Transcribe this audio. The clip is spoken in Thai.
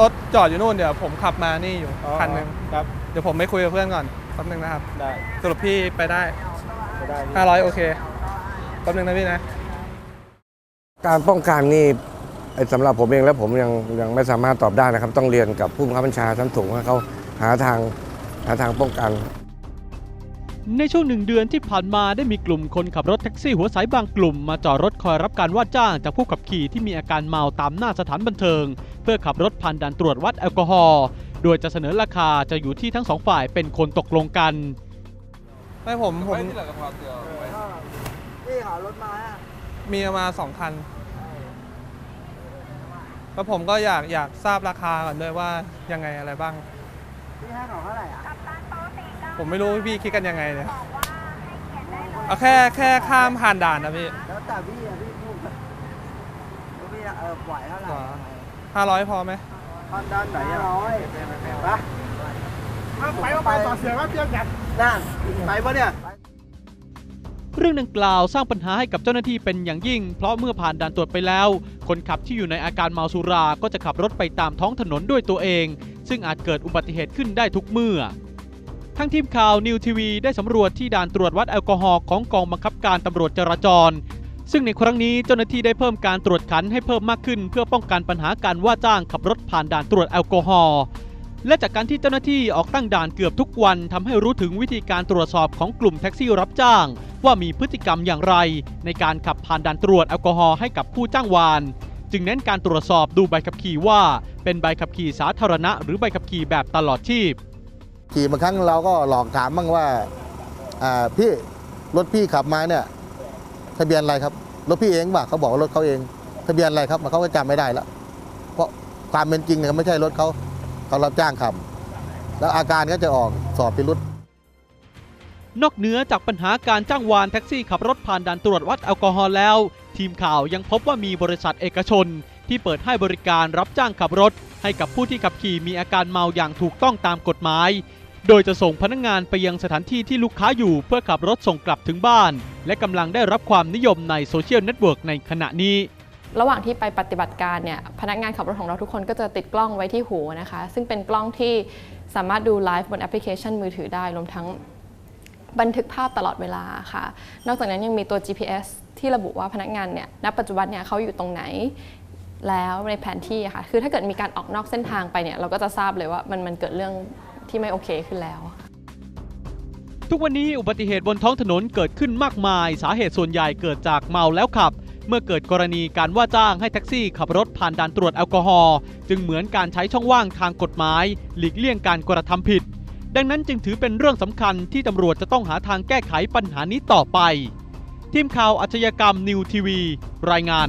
รถจอดอยู่นู่นเดี๋ยวผมขับมานี่อยู่อ๋อคันหนึ่งครับ เดี๋ยวผมไปคุยกับเพื่อนก่อนแป๊บนึงนะครับ ได้สรุปพี่ไปได้จะได้500โอเคแป๊บนึงนะพี่นะ การป้องกันนี่ไอ้สำหรับผมเองแล้วผมยังยังไม่สามารถตอบได้นะครับ ต้องเรียนกับผู้บังคับบัญชาชั้นสูงว่าเขาหาทางหาทางป้องกัน ในช่วงหนึ่งเดือนที่ผ่านมาได้มีกลุ่มคนขับรถแท็กซี่หัวสายบางกลุ่ม มาจอดรถคอยรับการว่าจ้างจากผู้ขับขี่ที่มีอาการเมาตามหน้าสถานบันเทิง เพื่อขับรถผ่านด่านตรวจวัดแอลกอฮอล์โดยจะเสนอราคาจะอยู่ที่ทั้งสองฝ่ายเป็นคนตกลงกัน ไม่ผมผมพี่หารถมาอะมีมาสองคันแล้วผมก็อยากอยากทราบราคาก่อนด้วยว่ายังไงอะไรบ้างพี่ให้ของเท่าไหร่อะ ผมไม่รู้ว่าพี่คิดกันยังไงเนี่ยเอาแค่แค่ข้ามผ่านด่านนะพี่แล้วแต่พี่อะพี่พูดแล้วพี่เออปล่อยเท่าไหร่ห้าร้อยพอไหมทอนด้านไหนอะร้อยไปไปไปต่อเสียงว่าเพียงกันนั่นไปปะเนี่ยเรื่องดังกล่าวสร้างปัญหาให้กับเจ้าหน้าที่เป็นอย่างยิ่ง เพราะเมื่อผ่านด่านตรวจไปแล้ว คนขับที่อยู่ในอาการเมาสุราก็จะขับรถไปตามท้องถนนด้วยตัวเอง ซึ่งอาจเกิดอุบัติเหตุขึ้นได้ทุกเมื่อ ทั้งทีมข่าวนิวทีวีได้สำรวจที่ด่านตรวจวัดแอลกอฮอล์ของกองบังคับการตำรวจจราจร ซึ่งในครั้งนี้เจ้าหน้าที่ได้เพิ่มการตรวจขันให้เพิ่มมากขึ้น เพื่อป้องกันปัญหาการว่าจ้างขับรถผ่านด่านตรวจแอลกอฮอล์และจากการที่เจ้าหน้าที่ออกตั้งด่านเกือบทุกวันทำให้รู้ถึงวิธีการตรวจสอบของกลุ่มแท็กซี่รับจ้าง ว่ามีพฤติกรรมอย่างไร ในการขับผ่านด่านตรวจแอลกอฮอล์ให้กับผู้จ้างวาน จึงเน้นการตรวจสอบดูใบขับขี่ว่า เป็นใบขับขี่สาธารณะ หรือใบขับขี่แบบตลอดชีพ ขี่บางครั้งเราก็หลอกถามบ้างว่าพี่รถพี่ขับมาเนี่ยทะเบียนอะไรครับรถพี่เองป่ะเขาบอกรถเขาเอง ทะเบียนอะไรครับมันเขาก็จำไม่ได้แล้วเพราะความเป็นจริงเนี่ยไม่ใช่รถเขาเขารับจ้างขับแล้วอาการก็จะออกสอบพิรุษนอกเหนือจากปัญหาการจ้างวานแท็กซี่ขับรถผ่านด่านตรวจวัดแอลกอฮอล์แล้ว ทีมข่าวยังพบว่ามีบริษัทเอกชน ที่เปิดให้บริการรับจ้างขับรถ ให้กับผู้ที่ขับขี่มีอาการเมาอย่างถูกต้องตามกฎหมาย โดยจะส่งพนักงานไปยังสถานที่ที่ลูกค้าอยู่เพื่อขับรถส่งกลับถึงบ้าน และกำลังได้รับความนิยมในโซเชียลเน็ตเวิร์กในขณะนี้ระหว่างที่ไปปฏิบัติการเนี่ยพนักงานขับรถของเราทุกคนก็จะติดกล้องไว้ที่หูนะคะ ซึ่งเป็นกล้องที่สามารถดูไลฟ์บนแอปพลิเคชันมือถือได้รวมทั้ง บันทึกภาพตลอดเวลาค่ะ นอกจากนั้นยังมีตัว GPS ที่ระบุว่าพนักงานเนี่ย ณ ปัจจุบันเนี่ยเขาอยู่ตรงไหนแล้วในแผนที่ค่ะ คือถ้าเกิดมีการออกนอกเส้นทางไปเนี่ย เราก็จะทราบเลยว่ามันมันเกิดเรื่องที่ไม่โอเคขึ้นแล้ว ทุกวันนี้อุบัติเหตุบนท้องถนนเกิดขึ้นมากมาย สาเหตุส่วนใหญ่เกิดจากเมาแล้วขับ เมื่อเกิดกรณีการว่าจ้างให้แท็กซี่ขับรถผ่านด่านตรวจแอลกอฮอล์จึงเหมือนการใช้ช่องว่างทางกฎหมาย หลีกเลี่ยงการกระทำผิด ดังนั้นจึงถือเป็นเรื่องสำคัญที่ตำรวจจะต้องหาทางแก้ไขปัญหานี้ต่อไป ทีมข่าวอาชญากรรมนิวทีวี รายงาน